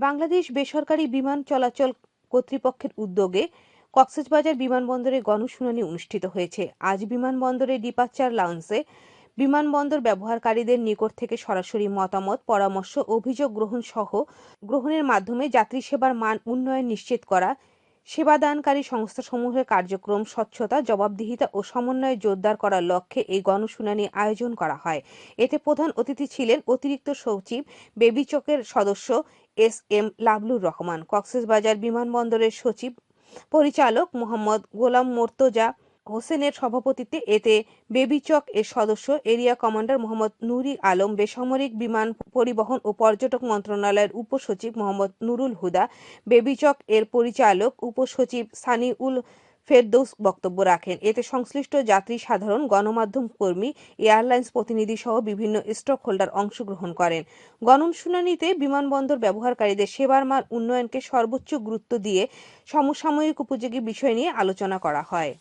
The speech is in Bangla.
বাংলাদেশ বেসরকারি বিমান চলাচল কর্তৃপক্ষের উদ্যোগে কক্সবাজার বিমানবন্দরে গণশুনানি অনুষ্ঠিত হয়েছে। আজ বিমানবন্দরে ডিপার্চার লাউন্সে বিমানবন্দর ব্যবহারকারীদের নিকট থেকে সরাসরি মতামত, পরামর্শ, অভিযোগ গ্রহণ সহ গ্রহণের মাধ্যমে যাত্রী সেবার মান উন্নয়ন নিশ্চিত করা সেবাদানকারী সংস্থাসমূহের কার্যক্রম, স্বচ্ছতা, জবাবদিহিতা ও সমন্বয় জোরদার করার লক্ষ্যে এই গণশুনানি আয়োজন করা হয়। এতে প্রধান অতিথি ছিলেন অতিরিক্ত সচিব বেবিচকের সদস্য এস এম লাবলুর রহমান, কক্সেসবাজার বিমানবন্দরের সচিব, পরিচালক মোহাম্মদ গোলাম মোর্তজা হোসেনের সভাপতিত্বে এতে বেবিচক এর সদস্য, এরিয়া কমান্ডার মোহাম্মদ নুরি আলম, বেসামরিক বিমান পরিবহন ও পর্যটক মন্ত্রণালয়ের উপসচিব মোহাম্মদ নুরুল হুদা, বেবিচক এর পরিচালক উপসচিব সানিউল ফেরদৌস বক্তব্য রাখেন। এতে সংশ্লিষ্ট যাত্রী, সাধারণ গণমাধ্যম কর্মী, এয়ারলাইন্স প্রতিনিধি সহ বিভিন্ন স্টক হোল্ডার অংশগ্রহণ করেন। গণশুনানিতে বিমানবন্দর ব্যবহারকারীদের সেবার মান উন্নয়নকে সর্বোচ্চ গুরুত্ব দিয়ে সমসাময়িক উপযোগী বিষয় নিয়ে আলোচনা করা হয়।